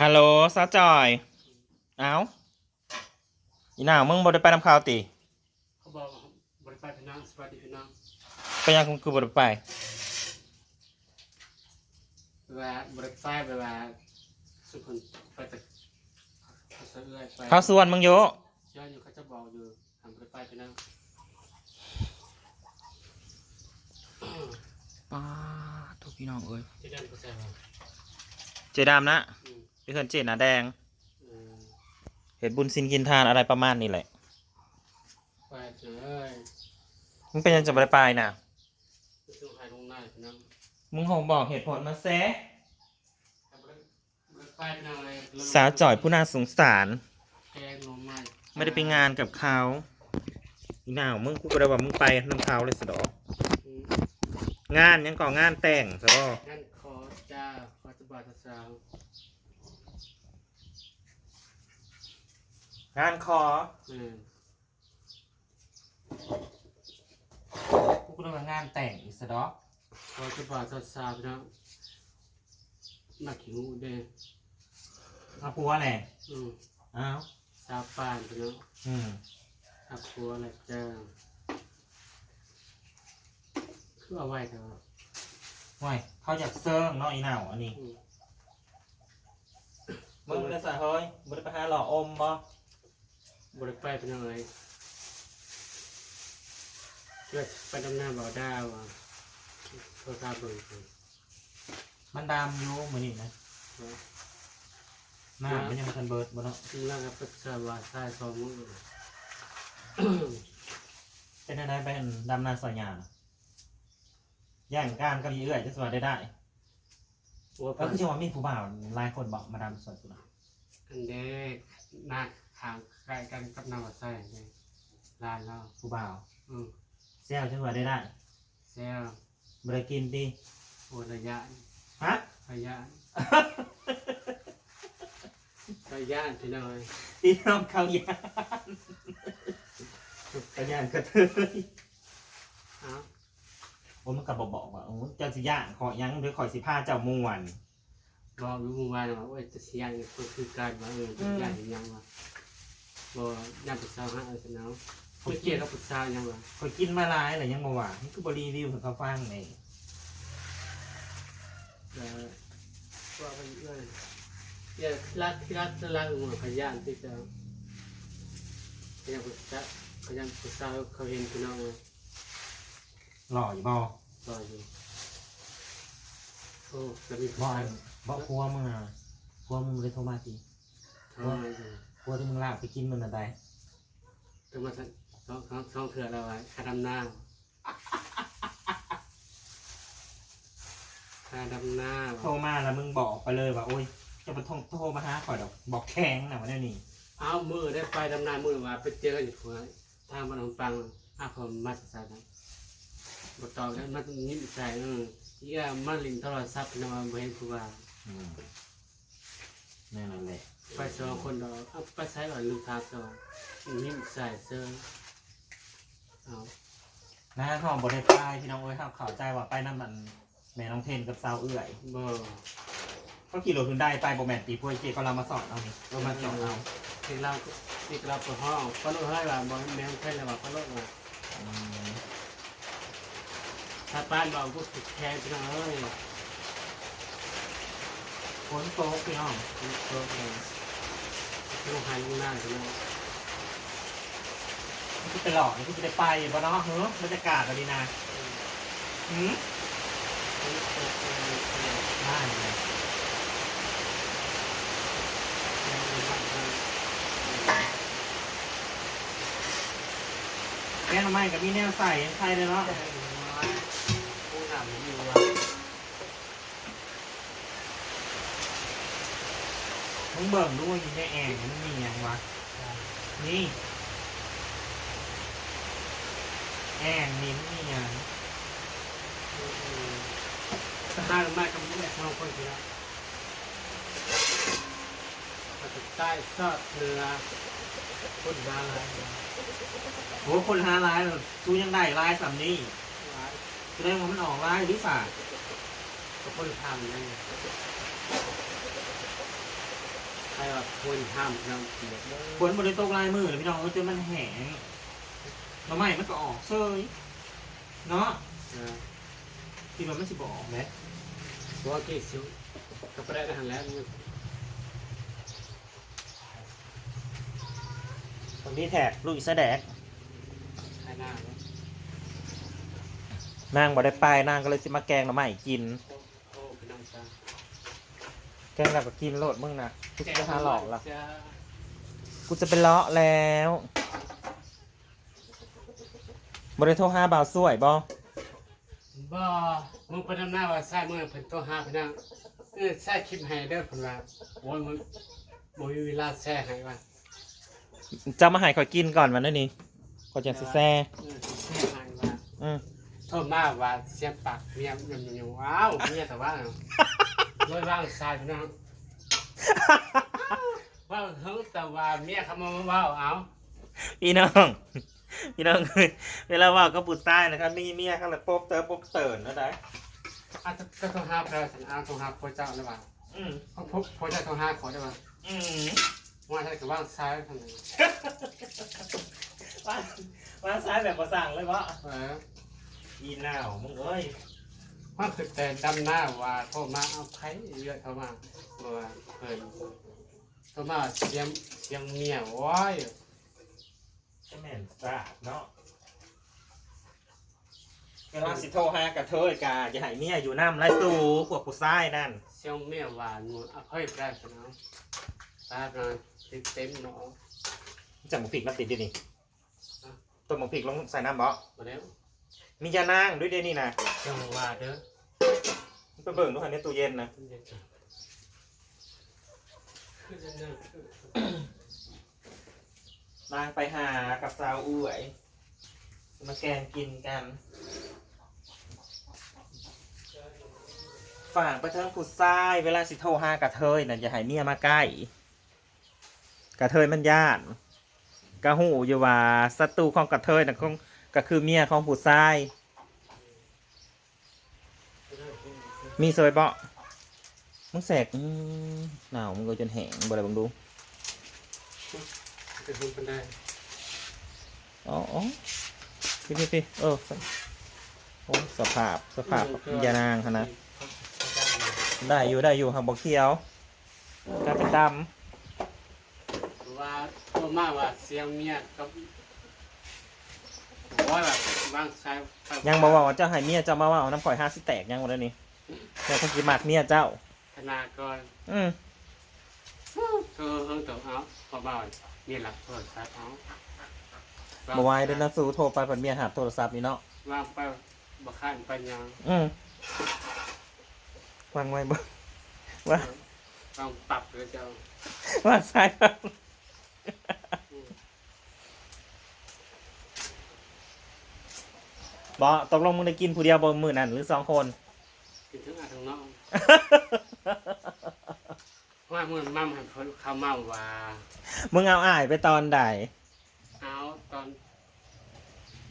ฮัลโหลซาจอย เอ้าอีน่ามึงบ่ได้ไปนำข่าวติเขาบอกว่าบริไปพี่น้องสวัสดีพี่น้องไปยังคือบ่ได้ไปเวลาบริไปเวลาสุพรรณไปแต่เขาเอื้อยไปเขาส่วนมึงโยเชื่ออยู่เขาจะบอกอยู่ทำบริไปพี่น้องป้าทุกพี่น้องเอ้ยที่เดินก็ใส่ว่าเจดามนะ อืมไปเฮือนเจดหนาแดงเออเห็ดบุญสินกินทานอะไรประมาณนี้แหละ ไปเจอเอ้ยมึงเป็นยังจะบ่ได้ไปน่ะไปสู้ใครลงหน้าพี่น้องมึงคงบอกเหตุผลมาแซะถ้าบริบริไปพี่น้องเลยสาวจ่อยผู้น่าสงสาร แกงหนมไม้ไม่ได้ไปงานกับเขาอีหน่าวมึงกูก็ได้ว่ามึงไปนำเขาเลยสะดอก อืมงานยังก่องานแต่งซะบ่งั้นขอจ้าขอจะบาทสาว งานคอเออกูก็ได้ว่างานแต่งอีสะดอกขอจะบาทสาวพี่น้องมาขิวเด้อเอาผัวแหละอืมอ้าวสาวป่านพี่น้องอืมอับครัวอะไรจ้าคือเอาไว้เถอะห่วยเขาอยากเซิงเนาะอีหน่าวอันนี้อืมมึงได้สะเฮ้ยมึงได้ไปหาหล่ออมบ่ บริไปเป็นอะไรเพื่อไปดำน้ำบ่อดาวอะโทรศัพท์เบิ่งก่อนมันดามอยู่มือนี่นะหน้ามันยังทันเบิร์ดบ่เนาะแล้วก็ปรึกษาว่าใต้สองมือ เป็นอะไรเป็นดำนาสอยยางแย่งการกับยีเอื้อยจะสวัสได้ได้ว่าก็คือจังหวะมีผู้บ่าวหลายคนบอกมาดำสวยสุดละอันเด็กหน้าขางใกล้กันกับน้ำว่าใส่เลยลานแล้วผู้บ่าวอืมเซลจะสวัสได้ได้เซลบริกินดีโอระยะฮะระยะระยะพี่น้อยตีน้องเขายานกระยานกระเทยเอ้าผมมันกับบอกบอกว่าโอ้เจ้าสิย่างขอยังหรือขอยสิผ้าเจ้ามวนบอกรู้เมื่อวานว่าโอ้ยจะเสียงก็คือการว่าเออจะใหญ่ยังวะ บอกยามปรึกษาหาเอาชนะไม่เกี่ยวกับปรึกษายังวะขอยกินมาหลายหรือยังมาว่านี่คือบรีวิวของเขาฟังไงแต่ว่าไปเรื่อยอย่าลักที่รักจะลักหัวขยันที่จะขยันปรึกษาขยันปรึกษาเขาเห็นพี่น้องเลยหล่ออยู่บ่รออยู่โอ้จะมีบ่อันบ่ครัวมึงอะครัวมึงเลยโทรมาสิทำไมอยู่ ครัวที่มึงลากไปกินมันอะไรถึงมาทั้งสองสองสองเถื่อเราไว้คาดำน้ำคาดำน้ำโทรมาแล้วมึงบอกไปเลยว่าโอ้ยจะมาโทรโทรมาหาข่อยดอกบอกแข็งนะวันนี้นี่เอามือได้ไปดำน้ำมือว่าไปเจออยู่หัวทางบ้านของปังอาผมมาสายนะบทต่อแล้วมันนิ่มใจเออที่ว่ามันลินโทรศัพท์นะมาเห็นผู้ว่าอืมนั่นแหละ ไปสองคนเราเอาไปใช้หล่อลูกค้าสองนิ่มใจเซิร์เอานะห้องบริษัทพี่น้องเอ้ยครับเข้าใจว่าไปน้ำมันแม่น้องเทนกับสาวเอื้อยบ่เขาขี่รถขึ้นได้ไปโบแมนตีพวยเจก็เรามาสอนเอานี่เรามาจอดเอาที่เราที่เราไปห้องก็รู้ให้ว่าบ่แม่นใช่แล้วว่าก็รู้ว่าอืมถ้าป้านบอกกูติดแทนพี่น้องเอ้ยฝนโต๊ะพี่น้องคุณโตเลย ลูกหายลูกหน้าพี่น้องที่ไปหลอกนี่ที่จะได้ไปบ่เนาะเฮ้ยบรรยากาศอะไรดีนะหืมได้เลยแกงทำไมกับมีแนวใส่ใส่เลยเนาะ มึงเบิ่งด้วยมีแม่แองมันมีอย่างวะนี่แองนี่มันมีอย่างสหารมากกับแม่สองคนพี่น้องมาติดใต้ซอดเรือคนบางอะไรโหคนหาร้ายเลยซูยังได้ร้ายสำนี้แสดงว่ามันออกร้ายหรือเปล่าก็คนทำเลยรว่าควรห้ามน้ำเปียกเด้อฝนบริตกลายมือเลยพี่น้องเอ้ยจนมันแห้งหน่อไม้มันก็ออกเซยเนาะเออที่มันไม่สิบออกไหมตัวเกี่ยวก็ไปได้อาหารแล้วมันตรงนี้แท็กลูกอีสแดกใช้หน้าเนาะนางบ่ได้ไปนางก็เลยสิมาแกงหน่อไม้กินโอ้เป็นน้ำตา แกงแล้วก็กินโลดมึงนะกูจะไปหาหลอกละกูจะไปเลาะแล้วบริโทรหาบาวสวยบ่บ่มึงไปดำหน้าว่าใส่มือเพิ่นตัวหาเพิ่นนั่งเออใส่คลิปให้เด้อเพิ่นว่าโอ้ยมึงบ่มีเวลาแช่ให้ว่าจะมาใหายขอยกินก่อนวันนี้ขอยจะสิแซ่เออแช่ให้ว่าอืม โทษมาว่าเสียงปากเมียยำยำว้าวเมียแต่ว่า ดยว่างสายเพิ่นนั่งว่าเฮงแต่ว่าเมียเขามาว่าเอาพี่น้อง พี่น้อง เวลาว่าก็ปุดใต้นะครับมีเมียข้างหลังโป๊บเติร์ป๊บเติร์นนะได้อาจจะก็ต้องหาพระสันอาต้องหาพระเจ้าได้ป่ะอืมเพราะพระเจ้าต้องหาขอได้ป่ะอืมว่าถ้าเกิดว่างซ้ายทำไงว่าว่าซ้ายแบบประสั่งเลยวะเอออีหนาวมึงเอ้ย ว่าคือแต่ดำหน้าว่าโทรมาเอาไผ่เยอะเข้ามาว่าเพิ่นโทรมาเสียงเสียงเมียว้ายจะแม่นสาดเนาะเวลาสิโทรหากระเทยกาอย่าให้เมียอยู่น้ำไรสู่พวกผู้ชายนั่นเสียงเมียว่าหนูเอาไผ่ไปได้ปะเนาะตาหน่อยติดเต็มเนาะจับหมูพริกมาติดดินี่ต้มหมูพริกลงใส่น้ำบ่มาแล้ว มียานางด้วยเดี๋ยวนี้นะเสียงว่าเด้อไปเบิ่งดูคันในตู้เย็นนะเดี๋ยวจะคือจะเดินนางไปหากับสาวอุ้ยมาแกงกินกัน ฝากไปเทิงผู้ชายเวลาสิโทรหากระเทยน่ะอย่าให้เมียมาใกล้ กระเทยมันย่านกระหูอยู่ว่าศัตรูของกระเทยน่ะคง ก็คือเมียของผู้ชาย มีสวยเบาะมึงแสกหนาวมึงก็จนแห้งบ่ได้บังดูจะขึ้นกันได้อ๋ออ๋อพี่พี่พี่เออโอ้สภาพสภาพยานางขนาดได้อยู่ได้อยู่หักบอกเขียวกลายเป็นดว่าโทรมาว่าเสียงเมียกับ ว่าแบบวางซ้ายำยังบอกว่าเจ้าใหายเมียเจ้ามาว่าเอาน้ำข่อยห้าสิแตกยังวันนี้ยังต้องกินหมากเมียเจ้า ธนากรอืมก็เฮิงตัวเอาพอบ่าวมีหลักโทรศัพท์เอาบไหวายเดินนักสู้โทรไปผันเมียหาโทรศัพท์นี่เนาะวางไปบ่ข้านปัญญาอืมวางไว้บ่ว่าวางปรับเลยเจ้าว่าซ้าย บ้างบอตกลงมึงได้กินผู้เดียวบนมือนั่นหรือสองคน กินทั้งอาทั้งนอกว่ามือมั่มให้เพิ่นเขาเมาว่ามึงเอาอ่ายไปตอนใดเอาตอน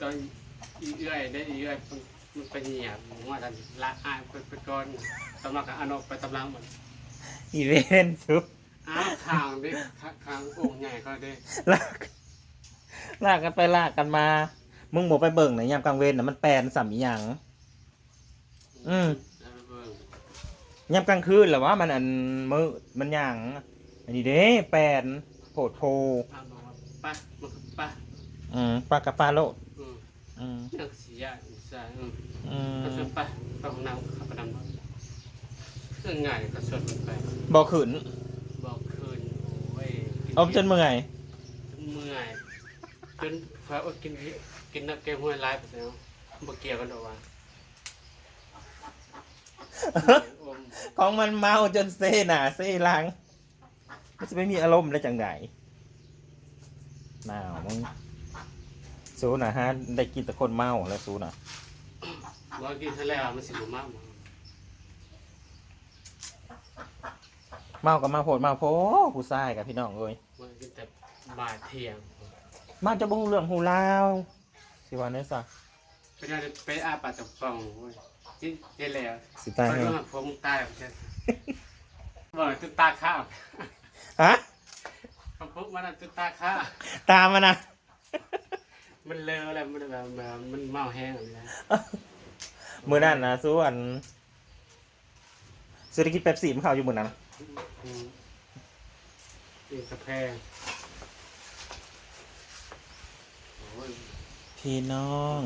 ตอนอีเอื้อยได้อีเอื้อยมันมันไปเหยียบผมว่าท่านละอายไปไปก่อนตำลังกับอานอกไปตำลังหมดอีเวนต์ซุปอ้าวข้างดิข้างองค์ใหญ่ก็ได้ลากลากกันไปลากกันมา มึงบอกไปเบิ่งไหนยามกลางเวรน่ะมันแปลนสัมอีหยัง อืมเอาไปเบิ่งยามกลางคืนเหรอวะมันอันมือมันหยังอันนี้เด้แปลนโผดโพเอาบอกว่าไปมันก็ไปอืมปลากระปลาโลดอืมอืมเรื่องสียาอีสานอืมอืมก็ชวนไปไปของน้ำขับไปนำรถเรื่องง่ายก็ชวนมันไปบอกขืนบอกคืนโอ้ยเอาจนเมื่อย เมื่อย จนฟ้าอดกินกินน้ำเกมห้วยไล่ไปแล้วบ่เกี่ยวกันหรอกว่าอมของมันเมาจนเซหนาเซหลัง มันจะไม่มีอารมณ์ได้จังไดหนาวมึงสูนะฮะได้กินแต่คนเมาแล้วสูนะบ่กินทะเลมันสิบ่มากมั้งเมากับมาโผดเมาโพผู้ชายกับพี่น้องเอ้ยบ่กินแต่บ่ายเที่ยง มาจะบงเรื่องหูลาวสิวันนี้สะไปได้ไปอาปากตะฟองโอ้ยจิเจแล้วสิตายไปเหรโดอนผมตายไปเช่นบ่จนตาข้าวฮฮะคำพูดมันอะตุตาค่าตามมานะ มันเลอะอะไรมันแบบแบบมันเมาแห้งอะไรนะมือนั่นนะส่วนซื้อได้กินเป๊ปซี่มันเขาอยู่มือนั้นอืมกินกาแฟโอ้ย พี่น้อง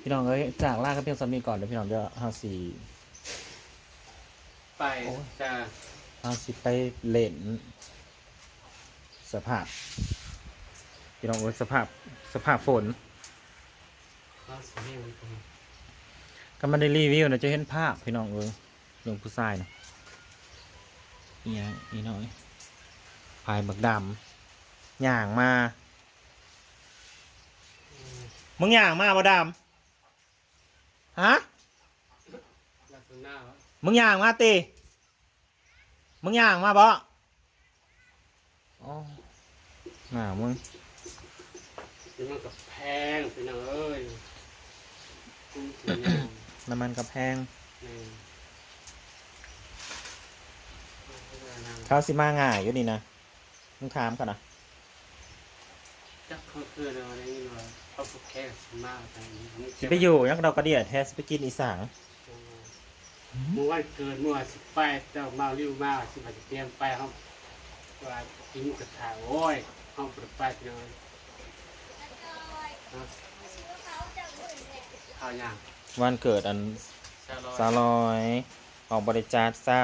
พี่น้องเอ้ยจากลากันเพียงสามีก่อนเดี๋ยวพี่น้องจะเฮาสีไปจะเฮาสิไปเล่นสภาพ พี่น้องเอ้ยสภาพสภาพฝนข้าวสีแห้งมันก็มันได้รีวิวนะจะเห็นภาพพี่น้องเอ้ยเรื่องผู้ชายนะนี่ยนี่น้อยพายบักดำย่างมา มึงย่างมาบ่ดำฮะลักษณะวะมึงย่างมาตีมึงย่างมาบ่อ๋อหน้ามึงนี่มันกับแพงพี่น้องเอ้ยกุ้งเสียงามน้ำมันกระแพงนี่เขาสิมาง่ายอยู่นี่นะมึงถามกันนะจักเขาคืออะไรนี่ว่า เขาผูกแค่สมากแต่นี่สิไปอยู่ยักษ์ดอกกระเดียดแท้สิไปกินอีสางเมื่อวันเกิดเมื่อวันสิบแปดเจ้ามาริ้วมาสิมาจะเตรียมไปห้องว่ากินกระถางโอ้ยห้องประปาเลยข้าวย่างวันเกิดอันชาลอยสาวลอยออกบริจาคซ้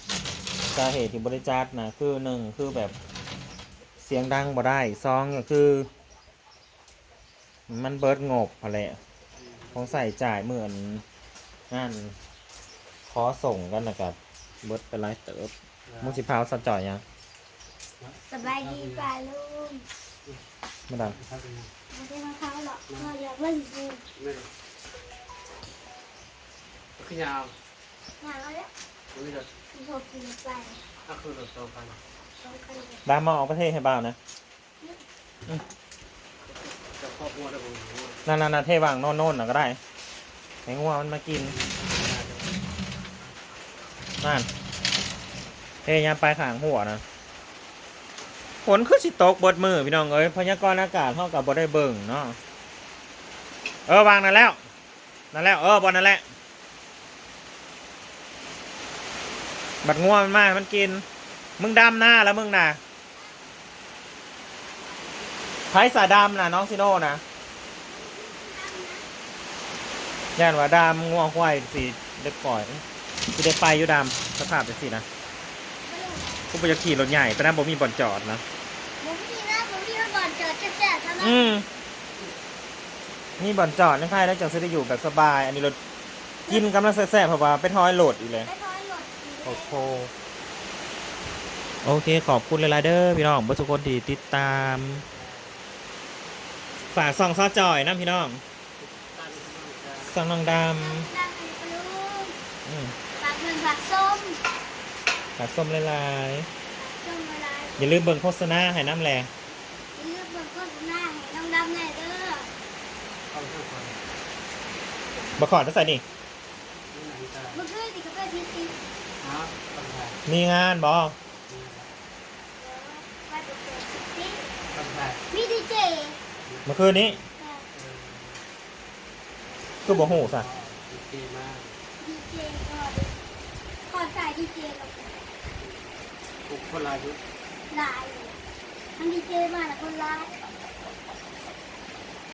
ำสาเหตุที่บริจาคนะคือหนึ่งคือแบบเสียงดังบ่ได้สองก็คือ มันเบิดงบอะไรของใส่จ่ายเหมือนงานขอส่งกันนะครับเบิดไปไลายเติบมึงสิพาวสัจจ่อยยังสบายดีป่าลุงไม่ดังไม่ได้มาเขาหรอกเราอยากเล่นดูไม่ขึ้นยาวงานแล้วไม่ได้โทรกินไปก็คือรถโซฟันต้องกันเลยดามมาออกประเทศให้บ่าวนะจะ ครอบครัวได้ผมนั่นนั่นเทวางโน่นโน่นน่ะก็ได้ให้งัวมันมากินนั่นเทยามปลายขางหัวนะฝนคือสิตกบดมือพี่น้องเอ้ยพยากรณ์อากาศเท่ากับบ่ได้เบิ่งเนาะเออวางนั่นแล้วนั่นแล้วเออบอลนั่นแหละบัดงัวมันมามันกิน มึงดำหน้าแล้วมึงน่ะ ไผ่สาดำน่ะน้องซิโน่นะย่านว่าดำง่วงควายสีเด็กก่อยคือได้ไฟอยู่ดำสภาพเป็นสินะกูไปจะขี่รถใหญ่แต่นั้นผมมีบ่อนจอดนะผมมีนะผมมีมาก่อนเจอแจ๊ะๆทำไมอืมนี่บ่อนจอดนี่ใครแล้วจังจะได้อยู่แบบสบาย อันนี้รถกินกำลังแซ่บๆเพราะว่าไปทอยโหลดอีกเลยไม่ท้อยหมดโอ้โหโอเคขอบคุณเลยลายเดอร์พี่น้องทุกคนที่ติดตาม ฝากส่องซอจอยนะพี่น้องส่องน้องดดังดังปลุงำอืมผักหนึ่งผักส้มฝากส้มลายส้มอะไรๆอย่าลืมเบิ่งโฆษณาให้น้ำแรงเลือกเบนก้นหน้าให้น้องดำแน่เด้อเข้าข้างคนบะขอดจะใส่นี่นี่ไหนจะเมื่อคืนติดกับไปทิศติดฮะต้องถ่ายมีงานบอ ไปเปิดเปิดทิศต้องถ่ายมีดีเจเมื่อคืนนี้คือบ่หูสะดีมากดีเจก่อนขอจ่ายดีเจลงทุกคนลายยุหลายทั้งดีเจมาแล้วคนร้าย